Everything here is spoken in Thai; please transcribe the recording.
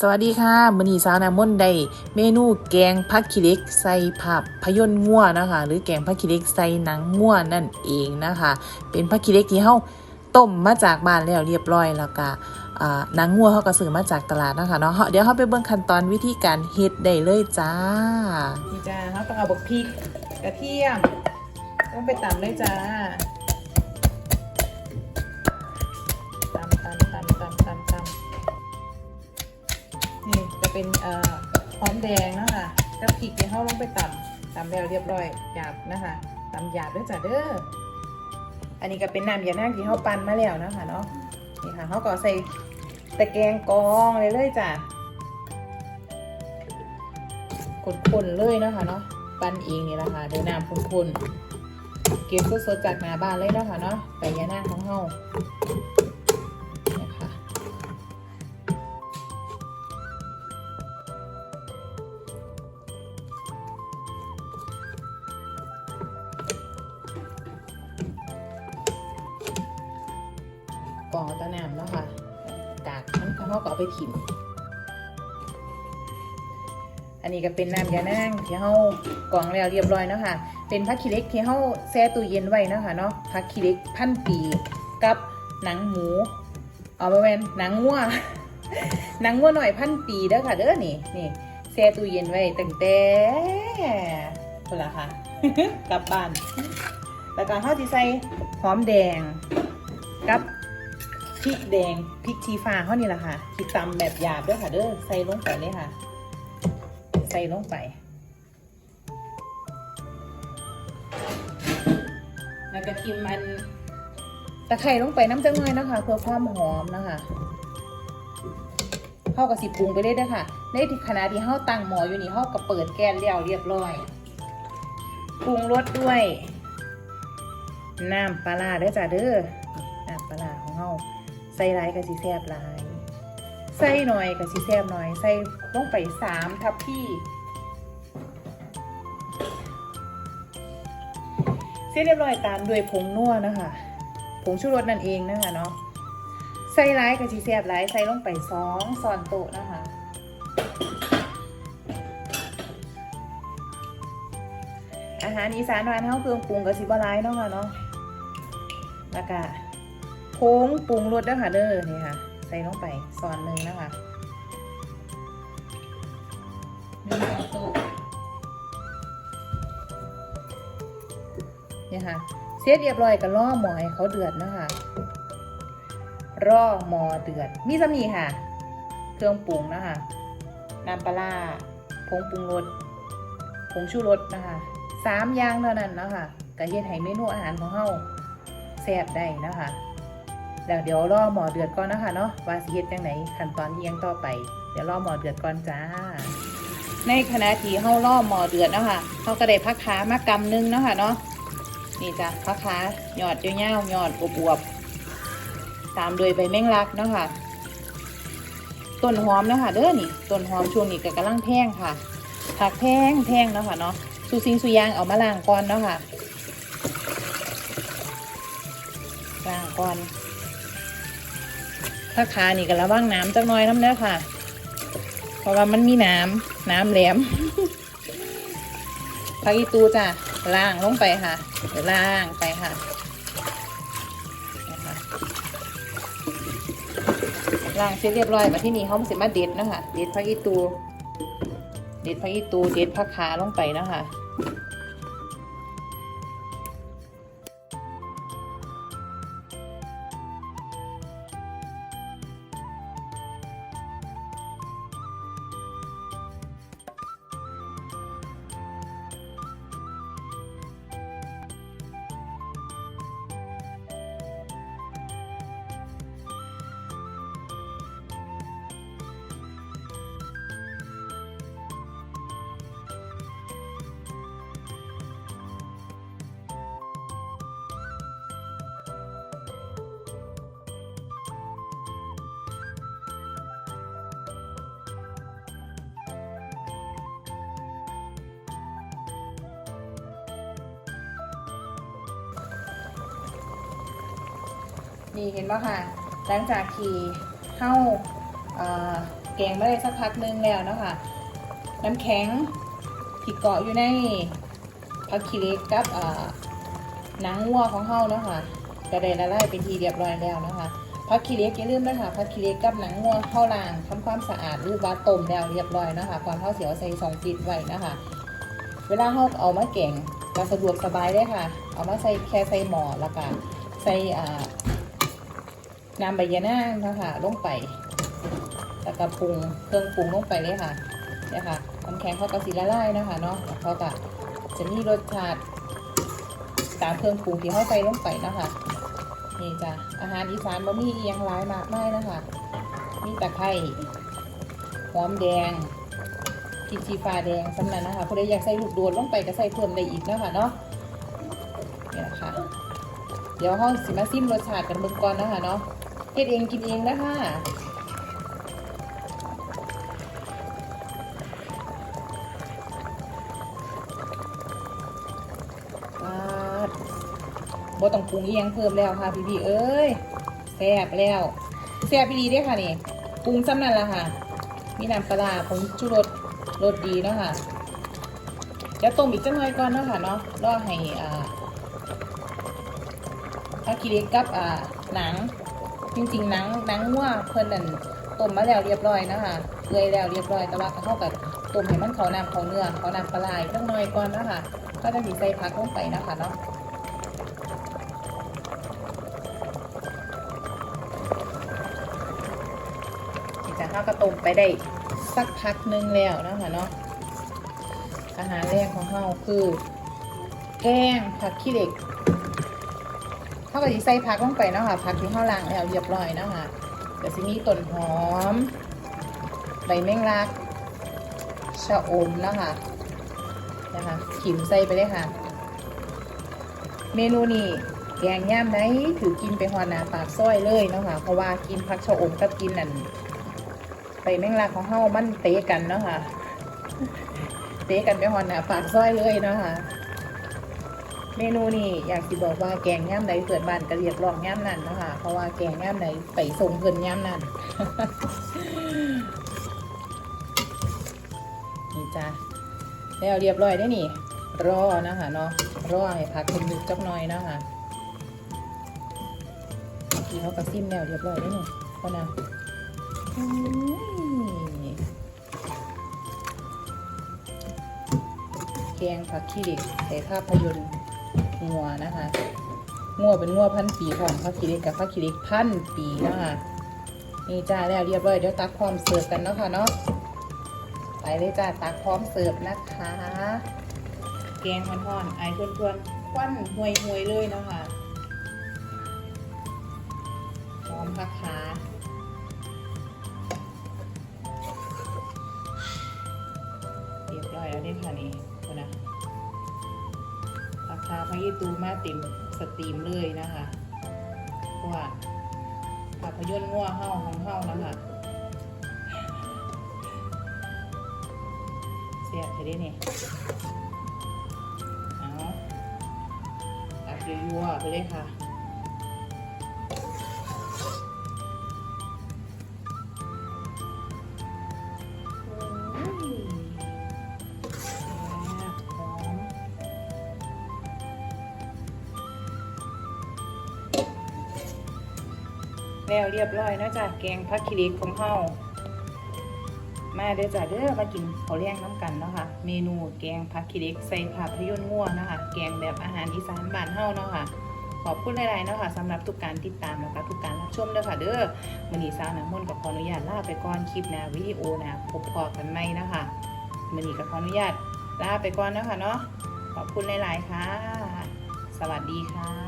สวัสดีค่ะมือนีสาวนามนได้เมนูแกงผักขี้เล็กใส่ผับพยนต์งัวนะคะ หรือแกงผักขี้เล็กใส่หนังงัวนั่นเองนะคะ เป็นผักขี้เล็กที่เฮาต้มมาจากบ้านแล้วเรียบร้อยแล้วก็หนังงัวเขาก็ซื้อมาจากตลาดนะคะเนาะเดี๋ยวเขาไปเบิ่งขั้นตอนวิธีการเฮ็ดได้เลยจ้านี่จ้าเขาต้องเอาบักพริกกระเทียมต้องไปตำเลยจ้า เป็นเอ่อหอมแดงนะคะกับพริกที่เขาลงไปตำตำแล้วเรียบร้อยหยาบนะคะตำหยาบด้วยจ้ะเด้ออันนี้ก็เป็นน้ำยาหนั่งที่เขาปั่นมาแล้วนะคะเนาะนี่ค่ะเขาก็ใส่ตะแกรงกองเลยเลยจ้ะคนๆเลยนะคะเนาะปั่นเองนี่แหละค่ะโดยน้ำคนๆเก็บสดๆจากหน้าบ้านเลยนะคะเนาะไปยาหนั่งของเฮา กรองเอาแตะน้ำแล้วค่ะกากมันเขาก็เอาไปถิ่มอันนี้ก็เป็นน้ำยานางที่เขากรองแล้วเรียบร้อยแล้วค่ะ เป็นผักขี้เล็กที่เขาแช่ตู้เย็นไว้เนาะคะเนาะผักขี้เล็กพันปีกับหนังหมูเอาไปเป็นหนังงัวหนังงัวหน่อยพันปีเด้อค่ะเด้อนี่นี่แช่ตู้เย็นไว้ตั้งแต่คนละค่ะ กลับบ้านแล้วก็เขาจะใส่หอมแดงกับ ริกแดงพริกชีฟ้าเขานี่แหละค่ะที่ตำแบบหยาบด้วยค่ะ เด้อใส่ลงไปเลยค่ะ ใส่ลงไป แล้วก็ทิมอันตะไคร่ลงไปน้ำจังเลยนะคะ เพื่อความหอมนะคะเข้ากับสิปรุงไปได้ด้วยค่ะในที่ขณะที่เข้าตั้งหมออยู่นี่เข้ากับเปิดแก๊สแล้วเรียบร้อยปรุงรสด้วยน้ำปลาร้าด้อจ้าเด้อ ใส่หลายก็สิแซ่บหลาย ใส่หน่อยก็สิแซ่บหน่อย ใส่ลงไปสามทัพพี่เสร็จเรียบร้อยตามด้วยผงนัวนะคะผงชูรสนั่นเองนะคะเนาะใส่หลายก็สิแซ่บหลาย ใส่ลงไปสองช้อนโต๊ะนะคะอาหารอีสานบ้านเฮาเครื่องปรุงก็สิบ่หลายเนาะค่ะเนาะแล้วก็ โค้งปรุงรสด้วยค่ะเด้อนี่ค่ะ ใส่ลงไปซอนหนึ่งนะคะเนี่ยค่ะเสร็จเรียบร้อยก็ล่อหมอให้เขาเดือดนะคะรอหมอเดือด มีสมีค่ะ เครื่องปรุงนะคะน้ำปลาผงปรุงรสผงชูรสนะคะสามอย่างเท่านั้นนะคะกะเฮ็ดให้เมนูอาหารของเฮาแซ่บได้นะคะ แล้วเดี๋ยวรอหมอเดือดก่อนนะคะเนาะว่าสิเฮ็ดจังไหนขั้นตอนที่ยังต่อไป เดี๋ยวรอหมอเดือดก่อนจ้า ในขณะที่เฮารอหมอเดือดเนาะคะเฮาก็ได้พักขามากำนึงเนาะค่ะเนาะนี่จ้ะพักขาหยอดยาวๆหยอดอวบๆตามด้วยใบแมงลักเนาะค่ะต้นหอมเนาะค่ะเด้อนี่ต้นหอมช่วงนี้ก็กำลังแพงค่ะผักแพงแพงเนาะค่ะเนาะสุซิงสุยางเอามาล้างก่อนเนาะค่ะล้างก่อน ถ้าขานี่ก็ระวังน้ำจักหน่อยน้ำเด้อค่ะ เพราะว่ามันมีน้ำน้ำแหลมพักอีตูจ้ะล่างลงไปค่ะล่างไปค่ะล่างเสร็จเรียบร้อยมาที่นี่เขาเสร็จมาเด็ดนะคะเด็ดพักอีตู เด็ดพักอีตูเด็ดพักขาลงไปนะคะ นี่เห็นป่ะค่ะ หลังจากที่เข้าเอ่อแกงไม่ได้สักพักนึงแล้วเนาะคะน้ำแข็งที่เกาะอยู่ในผักขีเล็กกับหนังวัวของเฮาเนาะค่ะกระเด็นละลายเป็นทีเรียบร้อยแล้วนะคะผักขีเล็กอย่าลืมนะคะผักขีเล็กกับหนังวัวเข้าล้างทำความสะอาดรือว่าต้มแล้วเรียบร้อยนะคะก่อนเฮาเสียวใส่สองปิดไว้นะคะ เวลาเฮาเอามาแกงก็สะดวกสบายเลยค่ะ เอามาใส่แค่ใส่หมอแล้วก็ใส่ น้ำใบยะนางนะคะลงไป แล้วก็ปรุงเครื่องปรุงลงไปเลยค่ะเนี่ยค่ะน้ำแข็งเขาก็สีละลายนะคะเนาะแล้วเขาก็จะมีรสชาติตามเครื่องปรุงที่เขาใส่ลงไปนะคะนี่จ้ะอาหารอีสานบะมี่เอียงหลายมากมายนะคะมีตะไคร้หอมแดงพริกชี้ฟ้าแดงสำนันนะคะผู้ใดอยากใส่ลูกโดดลงไปก็ใส่เพิ่มได้อีกนะคะเนาะนี่แหละค่ะเดี๋ยวห้องสิมาซิมรสชาติกันเบิ่งก่อนนะคะเนาะ เฮ็ดเองกินเองนะคะปาดบ่ต้องปรุงเอียงเพิ่มแล้วค่ะพี่พี่ๆเอ้ยแซ่บแล้วแซ่บดีด้อค่ะนี่ปรุงซ้ำนั่นละค่ะ มีน้ำปลาผงชูรสรสดีเนาะค่ะจะต้มอีกจังหน่อยก่อนเนาะค่ะเนาะรอให้อ่าถ้าคิริกับอ่าหนัง จริงๆนังนังวัวเพิ่นนั่นต้มมาแล้วเรียบร้อยนะคะเปื่อยแล้วเรียบร้อยแต่ว่าเขากับต้มให้มันเขาน้ำเขาเนื้อเขาน้ำปลาไหลจังหน่อยก่อนนะคะก็จะมีใส่พักลงไปนะคะเนาะนี่จะข้าวกระต้มไปได้สักพักนึงแล้วนะคะเนาะอาหารแรกของเราคือ แกงผักขี้เหล็ก เขาก็จะใส่ผักลงไปเนาะค่ะผักที่ข้าล้างแล้วเรียบร้อยเนาะค่ะเดี๋ยวจะมีต้นหอม ใบแมงลักชะอมเนาะค่ะนะคะขิมใส่ไปเลยค่ะ เมนูนี้แกงย่ามไหนถือกินไปหอนาปากซ้อยเลยเนาะค่ะเพราะว่ากินผักชะอมกับกินนั่นไปแมงลักของเฮามันเตะกันเนาะค่ะเตะกันไปหอนาปากซ้อยเลยเนาะค่ะ เมนูนี้อยากสิบอกว่าแกงย่ามไหนเกิดบ้านกระเรียกร้องย่ามนั่นนะคะเพราะว่าแกงย่ามไหนไปส่งเพิ่นย่ามนั่นนี่จ้าแล้วเรียบร้อยได้นี่รอนะคะเนาะรอให้พักเป็นดึกจักหน่อยนะคะเมื่อกี้เขากระซิมแล้วเรียบร้อยได้นี่เขานะแกงผักขี้เหล็กใส่ภาพยนตร์ งัวนะคะ งัวเป็นงัวพันปีของผักขี้เหล็กกับผักขี้เหล็กพันปีนะคะนี่จ้าแล้วเรียบร้อยเดี๋ยวตักพร้อมเสิร์ฟกันเนาะค่ะเนาะไปเลยจ้าตักพร้อมเสิร์ฟนะคะ แกงมันห่อนไอ้ทวนควันห่วยห่วยเลยนะคะพร้อมผักขาเรียบร้อยแล้วนี่ค่ะนี่ดูนะ ผักขาพยิตูมาเต็มสตรีมเลยนะคะเพราะว่าภาพยนตร์ง่วเฮาของเฮานะคะเสียบไปได้นี่เอาตักยัวๆไปเลยค่ะ แล้วเรียบร้อยเนาะจ้ะแกงผักขี้เหล็กของเฮามาเด้อจ้ะเด้อมากินข้าวเลี้ยงน้ำกันเนาะค่ะเมนูแกงผักขี้เหล็กใส่ผักพยนต์ง่วนะคะ แกงแบบอาหารอีสานบ้านเฮาเนาะค่ะขอบคุณหลายๆเนาะค่ะสำหรับทุกการติดตามแล้วก็ทุกการรับชมเด้อค่ะเด้อมื้อนี้สาวน้ำมนต์กับขออนุญาตลาไปก่อนคลิปน้าวิดีโอนะพบพอกันใหม่นะคะมื้อนี้ก็ขออนุญาตลาไปก่อนเนาะค่ะเนาะขอบคุณหลาย ๆ ค่ะ สวัสดีค่ะ